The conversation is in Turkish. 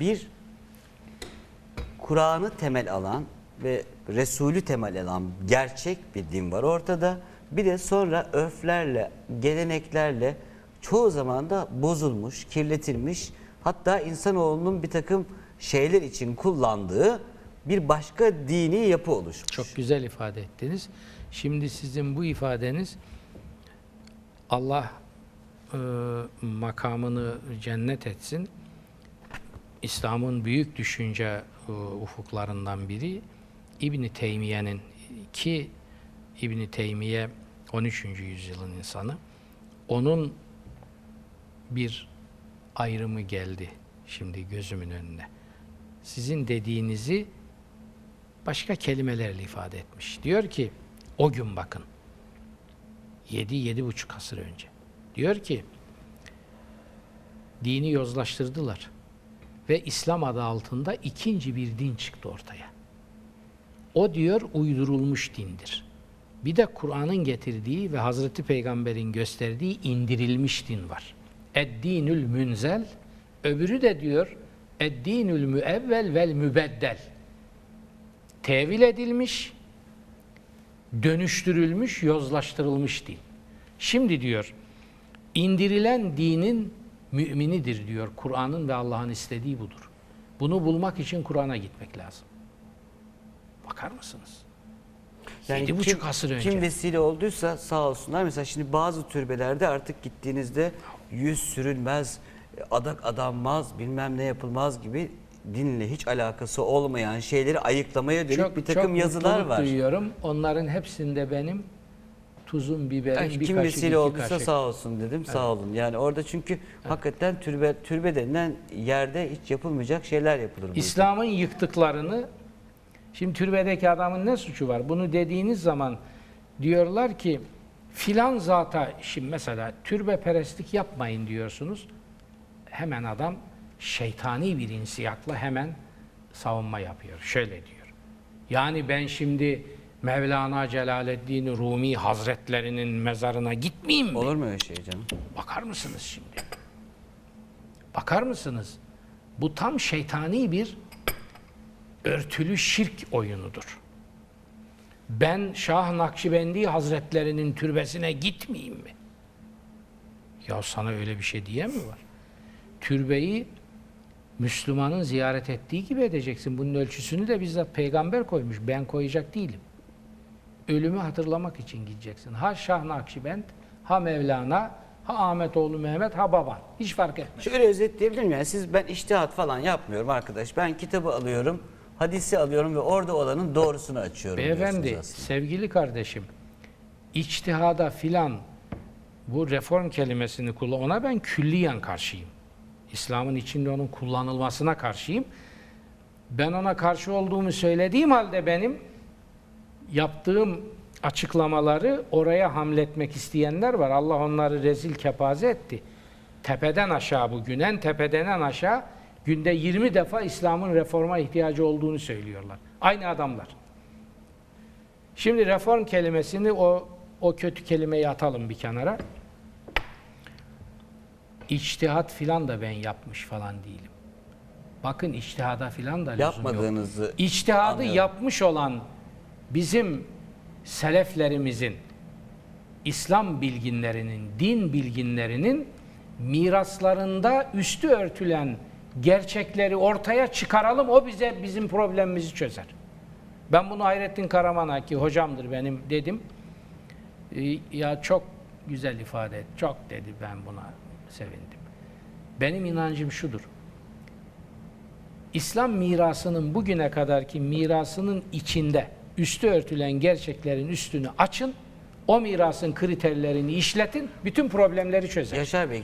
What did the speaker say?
bir Kur'an'ı temel alan ve Resulü temel alan gerçek bir din var ortada. Bir de sonra örflerle, geleneklerle çoğu zaman da bozulmuş, kirletilmiş hatta insanoğlunun bir takım şeyler için kullandığı bir başka dini yapı oluşmuş. Çok güzel ifade ettiniz. Şimdi sizin bu ifadeniz Allah e, makamını cennet etsin. İslam'ın büyük düşünce e, ufuklarından biri İbn Teymiye'nin ki İbn Teymiye 13. yüzyılın insanı. Onun bir ayrımı geldi şimdi gözümün önüne. Sizin dediğinizi başka kelimelerle ifade etmiş. Diyor ki o gün bakın 7 buçuk asır önce. Diyor ki dini yozlaştırdılar ve İslam adı altında ikinci bir din çıktı ortaya. O diyor uydurulmuş dindir. Bir de Kur'an'ın getirdiği ve Hazreti Peygamber'in gösterdiği indirilmiş din var. Eddinül münzel, öbürü de diyor Eddinül müevvel vel mübeddel. Tevil edilmiş, dönüştürülmüş, yozlaştırılmış din. Şimdi diyor, indirilen dinin müminidir diyor. Kur'an'ın ve Allah'ın istediği budur. Bunu bulmak için Kur'an'a gitmek lazım. Bakar mısınız? Yedi buçuk asır önce. Kim vesile olduysa sağ olsunlar. Mesela şimdi bazı türbelerde artık gittiğinizde yüz sürülmez, adak adanmaz, bilmem ne yapılmaz gibi dinle hiç alakası olmayan şeyleri ayıklamaya dönük bir takım yazılar mutluluk var. duyuyorum. Onların hepsinde benim tuzum, biberim, Yani bir kim kaşık, vesile olduysa kaşık. sağ olsun dedim. Sağ olun. Yani orada çünkü hakikaten türbe türbe denilen yerde hiç yapılmayacak şeyler yapılır. İslam'ın yıktıklarını şimdi türbedeki adamın ne suçu var? Bunu dediğiniz zaman diyorlar ki filan zata şimdi mesela türbe perestlik yapmayın diyorsunuz. Hemen adam şeytani bir insiyakla hemen savunma yapıyor. Şöyle diyor. Yani ben şimdi Mevlana Celaleddin Rumi Hazretlerinin mezarına gitmeyeyim mi? Olur mu öyle şey canım? Bakar mısınız şimdi? Bakar mısınız? Bu tam şeytani bir örtülü şirk oyunudur. Ben Şah Nakşibendi Hazretlerinin türbesine gitmeyeyim mi? Ya sana öyle bir şey diyen mi var? Türbeyi Müslümanın ziyaret ettiği gibi edeceksin. Bunun ölçüsünü de bizzat peygamber koymuş. Ben koyacak değilim. Ölümü hatırlamak için gideceksin. Ha Şah Nakşibend, ha Mevlana, ha Ahmetoğlu Mehmet, ha baban. Hiç fark etmez. Şöyle özetleyebilir miyim? Yani siz ben iştihat falan yapmıyorum arkadaş. Ben kitabı alıyorum, hadisi alıyorum ve orada olanın doğrusunu açıyorum. Beyefendi, sevgili kardeşim, içtihada filan bu reform kelimesini kullan, ona ben külliyen karşıyım. İslam'ın içinde onun kullanılmasına karşıyım. Ben ona karşı olduğumu söylediğim halde benim yaptığım açıklamaları oraya hamletmek isteyenler var. Allah onları rezil kepaze etti. Tepeden aşağı bugün, en tepeden en aşağı günde 20 defa İslam'ın reforma ihtiyacı olduğunu söylüyorlar. Aynı adamlar. Şimdi reform kelimesini o o kötü kelimeyi atalım bir kenara. İçtihat filan da ben yapmış falan değilim. Bakın içtihada filan da lüzum yok. Yapmadığınızı İçtihadı anlıyorum. yapmış olan bizim seleflerimizin, İslam bilginlerinin, din bilginlerinin miraslarında üstü örtülen gerçekleri ortaya çıkaralım. O bize bizim problemimizi çözer. Ben bunu Hayrettin Karaman'a ki hocamdır benim dedim. Ee, Ya çok güzel ifade et. Çok dedi ben buna sevindim. Benim inancım şudur. İslam mirasının bugüne kadarki mirasının içinde üstü örtülen gerçeklerin üstünü açın. O mirasın kriterlerini işletin. Bütün problemleri çözer. Yaşar Bey